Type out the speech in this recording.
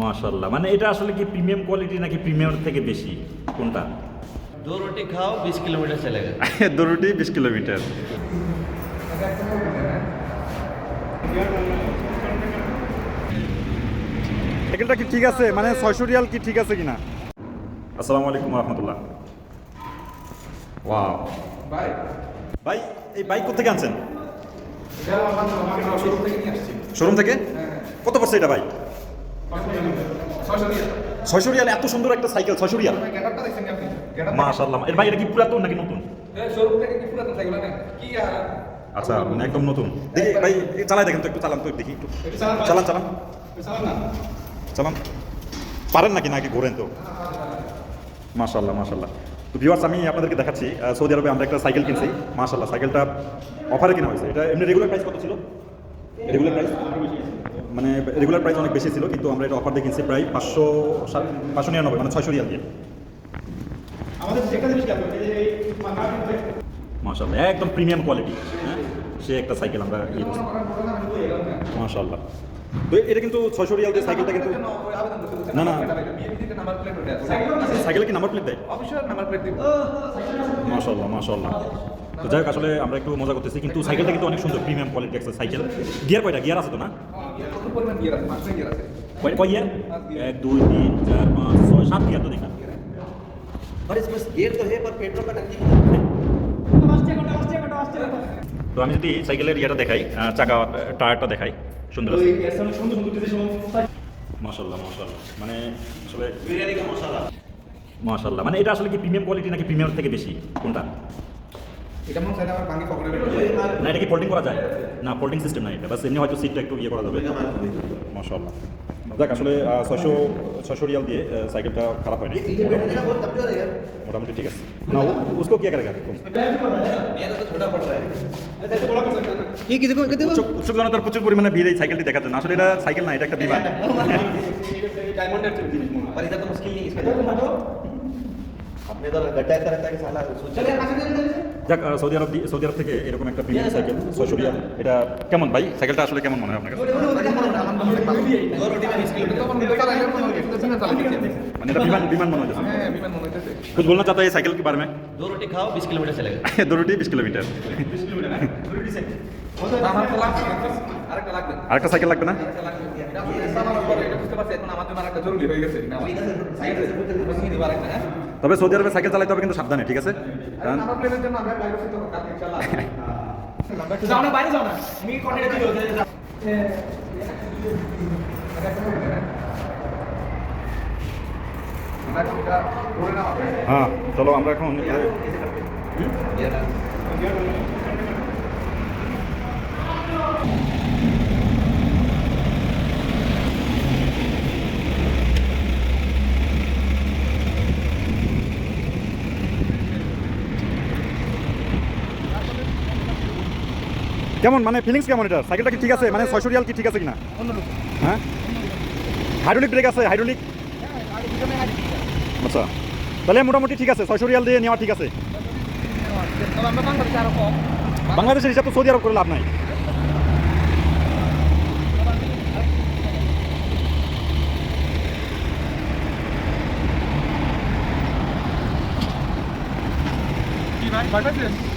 মাশাল্লাহ মানে এটা আসলে কি প্রিমিয়াম কোয়ালিটি নাকি প্রিমিয়ামের থেকে বেশি? কোনটা? দো খাও বিশ কিলোমিটার চলে গেল। দো রুটি বিশ কিলোমিটার। সাইকেলটা কি ঠিক আছে? মানে ছয়শো রিয়াল কি ঠিক আছে কিনা? আসসালামু আলাইকুম রহমতুল্লাহ ওয়াও। বাই ভাই এই বাইক কোথেকে আনছেন? শোরুম থেকে? কত পড়ছে এটা ভাই? ছয়শো রিয়াল। এত সুন্দর একটা সাইকেল, ছয়শো রিয়াল। মাশাল্লাহ এর ভাই, এটা কি পুরাতন নাকি নতুন? আচ্ছা মানে একদম নতুন। দেখি, ভাই চালাই দেখেন তো একটু, চালান তো দেখি একটু। চালান। চালান। চালান। পারেন নাকি? নাকি ঘোরেন তো? মাশাল্লাহ মাশাল্লাহ তো ভিউয়ার্স আমি আপনাদেরকে দেখাচ্ছি সৌদি আরবে আমরা একটা সাইকেল কিনছি। মাশাল্লাহ সাইকেলটা অফারে কিনা হয়েছে। এটা এমনি রেগুলার প্রাইস কত ছিল? রেগুলার প্রাইস মানে রেগুলার প্রাইস অনেক বেশি ছিল কিন্তু আমরা এটা অফার দিয়ে কিনছি প্রায় পাঁচশো পাঁচশো নিরানব্বই মানে ছয়শো রিয়াল দিয়ে। আমাদের মাশাল্লাহ একদম প্রিমিয়াম কোয়ালিটি হ্যাঁ? সে একটা সাইকেল আমরা ইয়ে করছি। মাশাল্লাহ তো এটা কিন্তু ছয়শো রিয়াল দিয়ে সাইকেলটা কিন্তু না না। সাইকেলে কি নাম্বার প্লেট দেয়? মাসাল্লাহ মাসাল্লাহ তো যাই হোক আসলে আমরা একটু মজা করতেছি কিন্তু সাইকেলটা কিন্তু অনেক সুন্দর প্রিমিয়াম কোয়ালিটি একটা সাইকেল। গিয়ার কয়টা? গিয়ার আছে তো না? দুই তিন চার পাঁচ ছয় সাত গিয়ার তো তো আমি যদি সাইকেলের ইয়েটা দেখাই চাকা টায়ারটা দেখাই। সুন্দর মাসাল্লাহ মানে আসলে বিরিয়ানি মশাল্লাহ মানে এটা আসলে কি প্রিমিয়াম কোয়ালিটি নাকি প্রিমিয়াম থেকে বেশি? কোনটা? এটা মনে কি ফোল্ডিং করা যায়? না ফোল্ডিং সিস্টেম না এটা। বাস এমনি হয়তো সিটটা একটু ইয়ে করা যাবে। মাসাল্লাহ যাক আসলে ছয়শো ছয়শো রিয়াল দিয়ে সাইকেলটা খারাপ হয়নি। মোটামুটি ঠিক আছে। না উসকো কে করেগা উৎসুক জনতার প্রচুর পরিমাণে ভিড় এই সাইকেলটি দেখাতে জন্য আসলে এটা সাইকেল না এটা একটা বিমান। ডায়মন্ডের জিনিস মনে হয় पर इधर तो मुश्किल नहीं है इसका अपने इधर गड्ढा ऐसा रहता है कि साला सोच যাক আহ, সৌদি আরব দি- সৌদি আরব থেকে এরকম একটা প্রিমিয়াম সাইকেল ছয়শো রিয়াল এটা কেমন ভাই সাইকেলটা আসলে কেমন মনে হয় আপনার কাছে दो रोटी में बीस किलोमीटर মানে এটা বিমান বিমান মনে হচ্ছে হ্যাঁ বিমান মনে হইতেছে कुछ बोलना चाहता है ये साइकिल के बारे में दो रोटी खाओ बीस किलोमीटर चलेगा दो रोटी बीस किलोमीटर আমার তো লাগবে আরেকটা লাগবে আরেকটা সাইকেল লাগবে না বুঝতে পারছি এখন আমার জন্য জরুরি হয়ে গেছে। হ্যাঁ? তবে সৌদি আরবে সাইকেল চালাতে হবে কিন্তু সাবধানে ঠিক আছে? কারণ যাও না বাইরে যাও না। আমি হ্যাঁ চলো আমরা এখন কেমন মানে ফিলিংস কেমন এটা সাইকেলটা কি ঠিক আছে? মানে ছয়শো রিয়াল কি ঠিক আছে কিনা? হ্যাঁ? হাইড্রোলিক ব্রেক আছে হাইড্রোলিক আচ্ছা। তাহলে মোটামুটি ঠিক আছে ছয়শো রিয়াল দিয়ে নেওয়া ঠিক আছে। বাংলাদেশের হিসাব তো সৌদি আরব করে লাভ নাই। ভাই ভাই